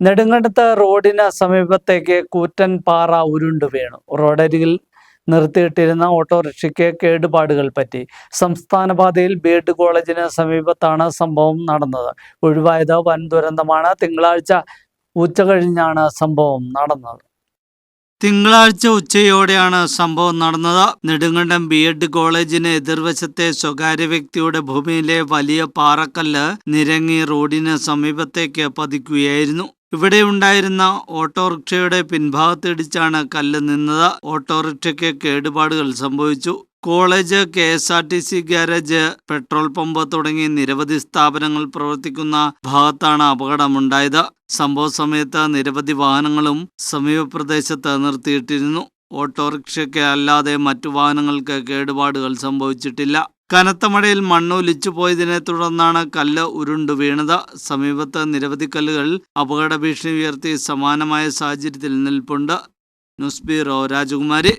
നെടുങ്കണ്ടത്ത് റോഡിന് സമീപത്തേക്ക് കൂറ്റൻ പാറ ഉരുണ്ട് വീണു. റോഡരികിൽ നിർത്തിയിട്ടിരുന്ന ഓട്ടോറിക്ഷയ്ക്ക് കേടുപാടുകൾ പറ്റി. സംസ്ഥാന പാതയിൽ ബി എഡ് കോളേജിന് സമീപത്താണ് സംഭവം നടന്നത്. ഒഴിവായത് വൻ ദുരന്തമാണ്. തിങ്കളാഴ്ച ഉച്ചകഴിഞ്ഞാണ് സംഭവം നടന്നത്. തിങ്കളാഴ്ച ഉച്ചയോടെയാണ് സംഭവം നടന്നത്. നെടുങ്കണ്ടം ബി എഡ് കോളേജിന് എതിർവശത്തെ സ്വകാര്യ വ്യക്തിയുടെ ഭൂമിയിലെ വലിയ പാറക്കല്ല് നിരങ്ങി റോഡിന് സമീപത്തേക്ക് പതിക്കുകയായിരുന്നു. ഇവിടെ ഉണ്ടായിരുന്ന ഓട്ടോറിക്ഷയുടെ പിൻഭാഗത്തിടിച്ചാണ് കല്ല് നിന്നത്. ഓട്ടോറിക്ഷയ്ക്ക് കേടുപാടുകൾ സംഭവിച്ചു. College K S R T C garage petrol pump തുടങ്ങി നിരവധി സ്ഥാപനങ്ങൾ പ്രവർത്തിക്കുന്ന ഭാഗത്താണ് അപകടമുണ്ടായത്. സംഭവ സമയത്ത് നിരവധി വാഹനങ്ങളും സമീപ പ്രദേശത്ത് നിർത്തിയിട്ടിരുന്നു. ഓട്ടോറിക്ഷയ്ക്ക് അല്ലാതെ മറ്റു വാഹനങ്ങൾക്ക് കേടുപാടുകൾ സംഭവിച്ചിട്ടില്ല. കനത്ത മഴയിൽ മണ്ണൊലിച്ചു പോയതിനെ തുടർന്നാണ് കല്ല് ഉരുണ്ടു വീണത്. സമീപത്ത് നിരവധി കല്ലുകൾ അപകട ഭീഷണി ഉയർത്തി സമാനമായ സാഹചര്യത്തിൽ നിൽപ്പുണ്ട്. ന്യൂസ് ബ്യൂറോ രാജകുമാരി.